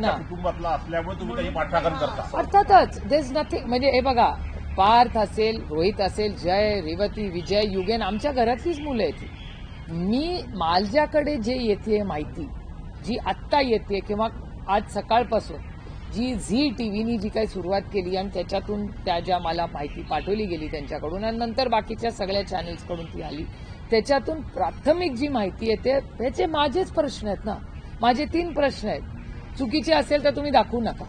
ना. कुटुंबातला असल्यामुळे तुम्ही त्याची पाठराखण करता अर्थातच देस नथिंग म्हणजे हे बघा पार्थ असेल रोहित असेल जय रेवती विजय युगेन आमच्या घरातलीच मुलं आहेत. मी माझ्याकडे जे येते माहिती जी आत्ता येते किंवा आज सकाळपासून जी झी टीव्हीनी जी काही सुरुवात केली आणि त्याच्यातून त्या ज्या मला माहिती पाठवली गेली त्यांच्याकडून आणि नंतर बाकीच्या सगळ्या चॅनेल्सकडून ती आली त्याच्यातून प्राथमिक जी माहिती येते त्याचे माझेच प्रश्न आहेत ना माझे तीन प्रश्न आहेत चुकीची असेल तर तुम्ही दाखवू नका.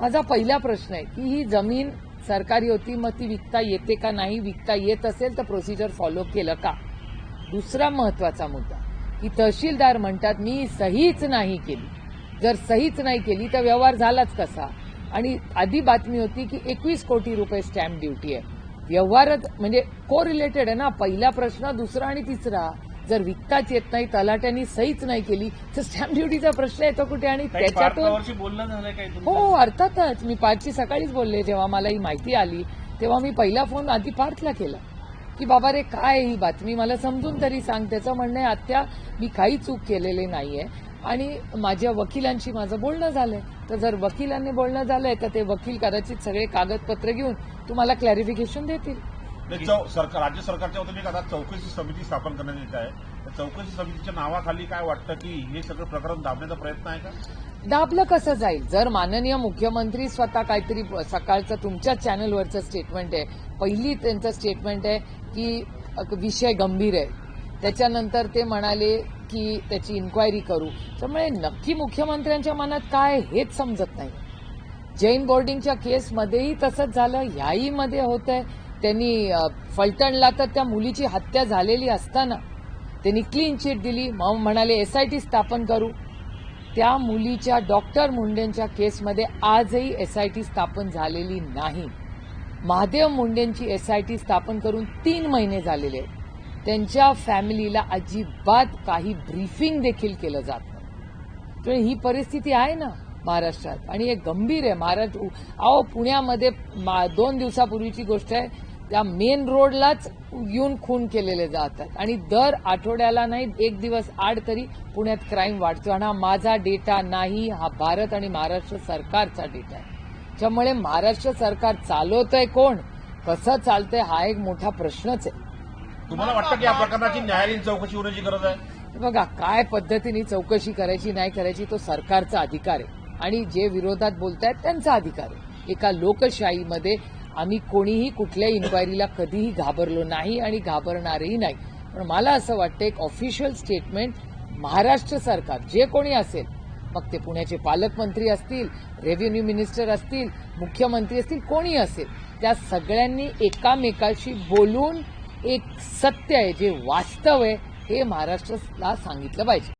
माझा पहिला प्रश्न आहे की ही जमीन सरकारी होती मग ती विकता येते का नाही? विकता येत असेल तर प्रोसिजर फॉलो केलं का? दुसरा महत्त्वाचा मुद्दा की तहसीलदार म्हणतात मी सहीच नाही केली. जर सहीच नाही केली तर व्यवहार झालाच कसा? आणि आधी बातमी होती की एकवीस कोटी रुपये स्टॅम्प ड्युटी आहे. व्यवहारच म्हणजे को रिलेटेड आहे ना? पहिला प्रश्न दुसरा आणि तिसरा. जर विकताच येत नाही तलाट्यांनी सहीच नाही केली तर स्टॅम्प ड्युटीचा प्रश्न येतो कुठे? आणि त्याच्यातून हो अर्थातच. मी पार्थची सकाळीच बोलले जेव्हा मला ही माहिती आली तेव्हा मी पहिला फोन आधी पार्थला केला. की बाबा रे काय ही बातमी? मला समजून तरी सांग. त्याचं म्हणणं आहे आत्या मी काही चूक केलेली नाहीये. आणि माझ्या वकिलांशी माझं बोलणं झालंय. तर जर वकिलांनी बोलणं झालंय तर ते वकील कदाचित सगळे कागदपत्र घेऊन तुम्हाला क्लॅरिफिकेशन देतील. सरकार राज्य सरकारच्या वतीने आता चौकशी समिती स्थापन करण्यात येत आहे. त्या चौकशी समितीच्या नावाखाली काय वाटतं की हे सगळं प्रकरण दाबण्याचा प्रयत्न आहे का? दाबलं कसं जाईल? जर माननीय मुख्यमंत्री स्वतः काहीतरी सकाळचं तुमच्या चॅनलवरचं स्टेटमेंट आहे. पहिली त्यांचं स्टेटमेंट आहे की विषय गंभीर आहे. त्याच्यानंतर ते म्हणाले की त्याची इन्क्वायरी करू. त्यामुळे नक्की मुख्यमंत्र्यांच्या मनात काय हेच समजत नाही. जैन बोर्डिंगच्या केसमध्येही तसंच झालं. ह्याही मध्ये होत आहे त्यांनी फलटणला तर त्या मुलीची हत्या झालेली असताना त्यांनी क्लीन चिट दिली. मग म्हणाले टी स्थापन करू. त्या मुलीच्या डॉक्टर मुंडेंच्या केसमध्ये आजही एस आय टी स्थापन झालेली नाही. महादेव मुंडेंची एस आय टी स्थापन करून तीन महिने झालेले आहेत. त्यांच्या फॅमिलीला अजिबात काही ब्रीफिंग देखील केलं जात नाही. तर ही परिस्थिती आहे ना महाराष्ट्रात. आणि हे गंभीर आहे. महाराष्ट्र अहो पुण्यामध्ये मा- दोन दिवसापूर्वीची गोष्ट आहे. त्या मेन रोडलाच येऊन खून केलेले जातात. आणि दर आठवड्याला नाही एक दिवस आड तरी पुण्यात क्राईम वाढतो. आणि हा माझा डेटा नाही हा भारत आणि महाराष्ट्र सरकारचा डेटा आहे. त्यामुळे महाराष्ट्र सरकार चालवतंय कोण? कसं चालतंय हा एक मोठा प्रश्नच आहे. तुम्हाला वाटतं की या प्रकरणाची न्यायालयीन चौकशी होण्याची गरज आहे? बघा काय पद्धतीने चौकशी करायची नाही करायची तो सरकारचा अधिकार आहे. आणि जे विरोधात बोलतायत त्यांचा अधिकार आहे. एका लोकशाहीमध्ये आम्ही कोणीही कुठल्याही इन्क्वायरीला कधीही घाबरलो नाही आणि घाबरणारही नाही. पण मला असं वाटतं एक ऑफिशियल स्टेटमेंट महाराष्ट्र सरकार जे कोणी असेल मग ते पुण्याचे पालकमंत्री असतील रेव्हेन्यू मिनिस्टर असतील मुख्यमंत्री असतील कोणी असेल त्या सगळ्यांनी एकामेकाशी बोलून एक सत्य आहे जे वास्तव आहे हे महाराष्ट्राला सांगितलं पाहिजे.